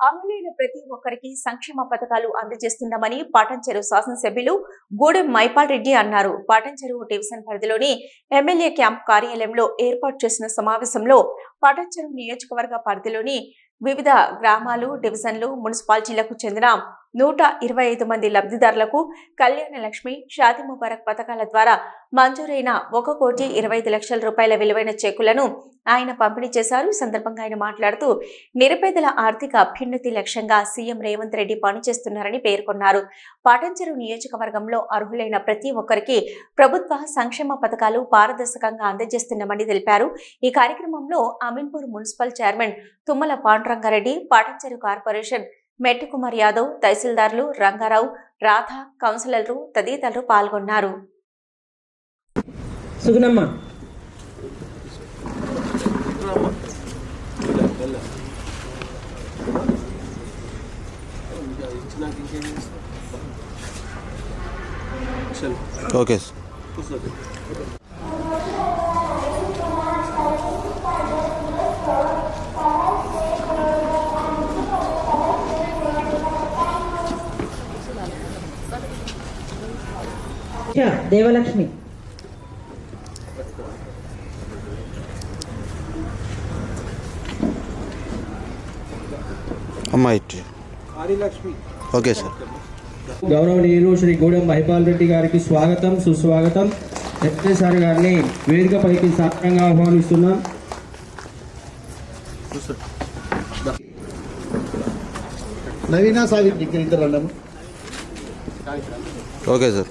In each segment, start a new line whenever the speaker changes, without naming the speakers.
అర్హులైన ప్రతి ఒక్కరికి సంక్షేమ పథకాలు అందజేస్తున్నామని పాటంచెరు శాసనసభ్యులు గూడెం మైపాల్ రెడ్డి అన్నారు. పాటంచెరు డివిజన్ పరిధిలోని ఎమ్మెల్యే క్యాంప్ కార్యాలయంలో ఏర్పాటు చేసిన సమావేశంలో పాటంచెరు నియోజకవర్గ పరిధిలోని వివిధ గ్రామాలు డివిజన్లు మున్సిపాలిటీలకు చెందిన నూట ఇరవై ఐదు మంది లబ్ధిదారులకు కళ్యాణ లక్ష్మి షాది ముబారక్ పథకాల ద్వారా మంజూరైన ఒక కోటి ఇరవై ఐదు లక్షల రూపాయల విలువైన చెక్కులను ఆయన పంపిణీ చేశారు. ఈ సందర్భంగా ఆయన మాట్లాడుతూ నిరుపేదల ఆర్థిక అభ్యున్నతి లక్ష్యంగా సీఎం రేవంత్ రెడ్డి పనిచేస్తున్నారని పేర్కొన్నారు. పాటంచెరు నియోజకవర్గంలో అర్హులైన ప్రతి ఒక్కరికి ప్రభుత్వ సంక్షేమ పథకాలు పారదర్శకంగా అందజేస్తున్నామని తెలిపారు. ఈ కార్యక్రమంలో Ameenpur municipal chairman Tummala Pandurangareddy Patancheru corporation Mettukumar Yadav తహసీల్దార్లు Rangarao Radha కౌన్సిలర్లు తదితరులు పాల్గొన్నారు.
ఓకే
దేవలక్ష్మి.
Okay sir.
గౌరవనీయులు శ్రీ గూడెం మహిపాల్ రెడ్డి గారికి స్వాగతం సుస్వాగతం. ఎస్ఐసారి గారిని వేదికపైకి సాధారణంగా ఆహ్వానిస్తున్నాం.
Naveena Savitri
okay sir.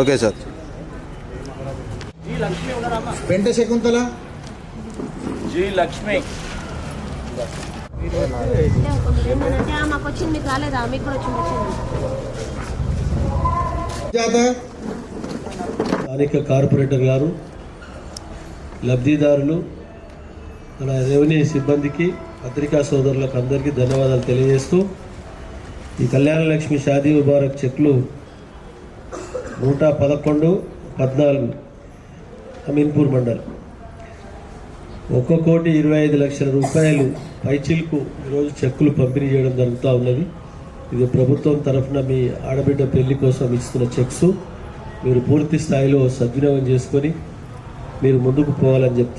Okay sir.
Penta Shakuntala?
Ji Lakshmi.
మాకు వచ్చింది మీకు కూడా వచ్చింది
స్థానిక కార్పొరేటర్ గారు లబ్ధిదారులు మన రెవెన్యూ సిబ్బందికి పత్రికా సోదరులకు అందరికీ ధన్యవాదాలు తెలియజేస్తూ ఈ కళ్యాణ లక్ష్మి షాదీ ముబారక్ చెక్లు నూట పదకొండు పద్నాలుగు అమీన్పూర్ మండల్. ఒక్క కోటి ఇరవై ఐదు లక్షల రూపాయలు పైచిల్కు ఈరోజు చెక్కులు పంపిణీ చేయడం జరుగుతూ ఉన్నది. ఇది ప్రభుత్వం తరఫున మీ ఆడబిడ్డ పెళ్ళి కోసం ఇస్తున్న చెక్స్. మీరు పూర్తి స్థాయిలో సద్వినియోగం చేసుకొని మీరు ముందుకు పోవాలని చెప్తున్నారు.